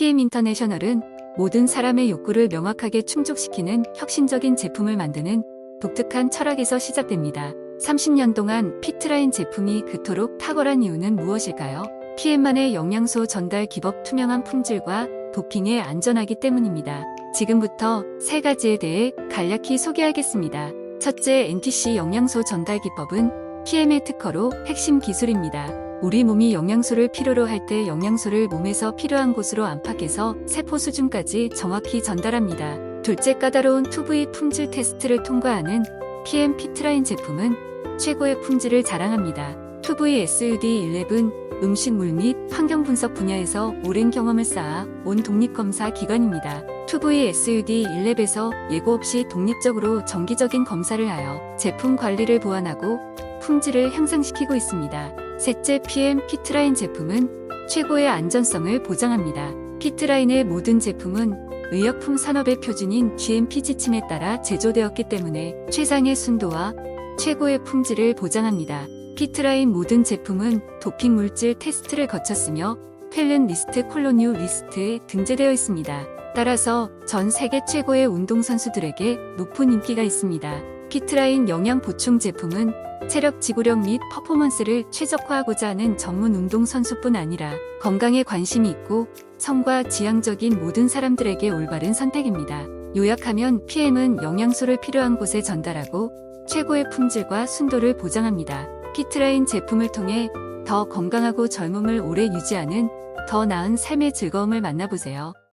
PM 인터내셔널은 모든 사람의 욕구를 명확하게 충족시키는 혁신적인 제품을 만드는 독특한 철학에서 시작됩니다. 30년 동안 피트라인 제품이 그토록 탁월한 이유는 무엇일까요? PM만의 영양소 전달 기법 투명한 품질과 도핑에 안전하기 때문입니다. 지금부터 세 가지에 대해 간략히 소개하겠습니다. 첫째, NTC 영양소 전달 기법은 PM의 특허로 핵심 기술입니다. 우리 몸이 영양소를 필요로 할 때 영양소를 몸에서 필요한 곳으로 안팎에서 세포 수준까지 정확히 전달합니다. 둘째, 까다로운 2V 품질 테스트를 통과하는 PM 피트라인 제품은 최고의 품질을 자랑합니다. 2V SUD11 음식물 및 환경 분석 분야에서 오랜 경험을 쌓아 온 독립검사 기관입니다. 2V SUD 1랩에서 예고 없이 독립적으로 정기적인 검사를 하여 제품 관리를 보완하고 품질을 향상시키고 있습니다. 셋째 PM 피트라인 제품은 최고의 안전성을 보장합니다. 피트라인의 모든 제품은 의약품 산업의 표준인 GMP 지침에 따라 제조되었기 때문에 최상의 순도와 최고의 품질을 보장합니다. 피트라인 모든 제품은 도핑 물질 테스트를 거쳤으며 펠렌 리스트 콜로뉴 리스트에 등재되어 있습니다. 따라서 전 세계 최고의 운동선수들에게 높은 인기가 있습니다. 피트라인 영양 보충 제품은 체력 지구력 및 퍼포먼스를 최적화하고자 하는 전문 운동선수뿐 아니라 건강에 관심이 있고 성과 지향적인 모든 사람들에게 올바른 선택입니다. 요약하면 PM은 영양소를 필요한 곳에 전달하고 최고의 품질과 순도를 보장합니다. 피트라인 제품을 통해 더 건강하고 젊음을 오래 유지하는 더 나은 삶의 즐거움을 만나보세요.